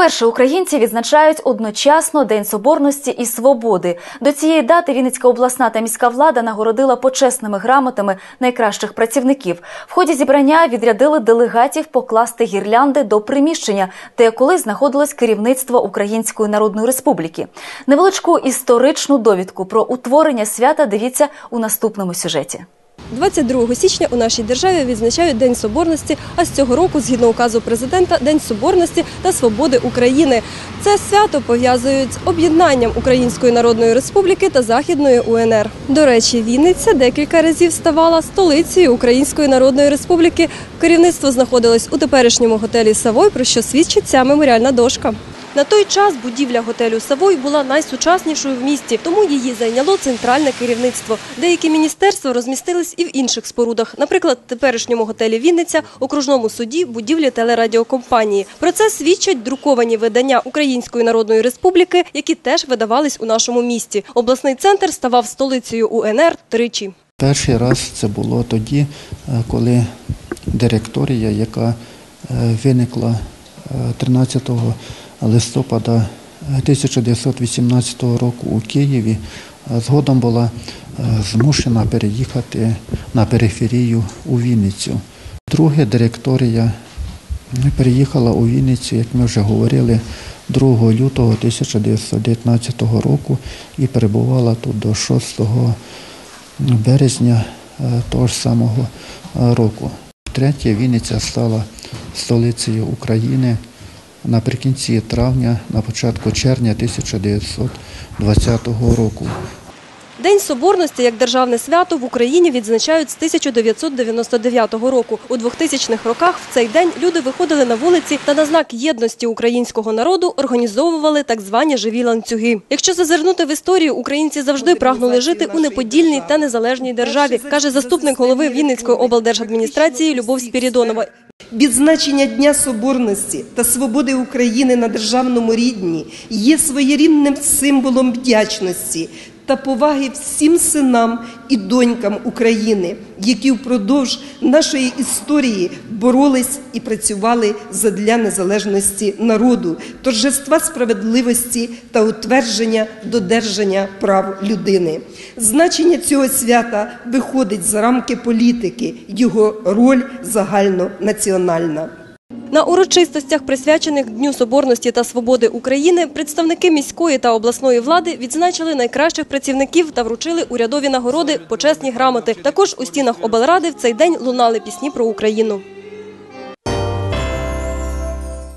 Вперше українці відзначають одночасно День Соборності і Свободи. До цієї дати Вінницька обласна та міська влада нагородила почесними грамотами найкращих працівників. В ході зібрання відрядили делегатів покласти гірлянди до приміщення, де колись знаходилось керівництво Української Народної Республіки. Невеличку історичну довідку про утворення свята дивіться у наступному сюжеті. 22 січня у нашій державі відзначають День Соборності, а з цього року, згідно указу президента, День Соборності та Свободи України. Це свято пов'язують з об'єднанням Української Народної Республіки та Західної УНР. До речі, Вінниця декілька разів ставала столицею Української Народної Республіки. Керівництво знаходилось у теперішньому готелі Савой, про що свідчить ця меморіальна дошка. На той час будівля готелю Савой була найсучаснішою в місті, тому її зайняло центральне керівництво. Деякі міністерства розмістились і в інших спорудах, наприклад, в теперішньому готелі Вінниця, окружному суді, будівлі телерадіокомпанії. Про це свідчать друковані видання Української Народної Республіки, які теж видавались у нашому місті. Обласний центр ставав столицею УНР тричі. Перший раз це було тоді, е, коли директорія, яка е, виникла е, 13 листопада 1918 року у Києві, е, згодом була е, змушена переїхати на периферію у Вінницю. Друге, директорія переїхала у Вінницю, як ми вже говорили, 2 лютого 1919 року і перебувала тут до 6 березня е, того ж самого е, року. Третє, Вінниця стала столицею України наприкінці травня, на початку червня 1920 року. День Соборності як державне свято в Україні відзначають з 1999 року. У 2000-х роках в цей день люди виходили на вулиці та на знак єдності українського народу організовували так звані живі ланцюги. Якщо зазирнути в історію, українці завжди прагнули жити у неподільній та незалежній державі, каже заступник голови Вінницької облдержадміністрації Любов Спірідонова. Відзначення Дня Соборності та свободи України на державному рідні є своєрідним символом вдячності та поваги всім синам і донькам України, які впродовж нашої історії боролись і працювали задля незалежності народу, торжества справедливості та утвердження додержання прав людини. Значення цього свята виходить за рамки політики, його роль загальнонаціональна. На урочистостях, присвячених Дню Соборності та Свободи України, представники міської та обласної влади відзначили найкращих працівників та вручили урядові нагороди, почесні грамоти. Також у стінах облради в цей день лунали пісні про Україну.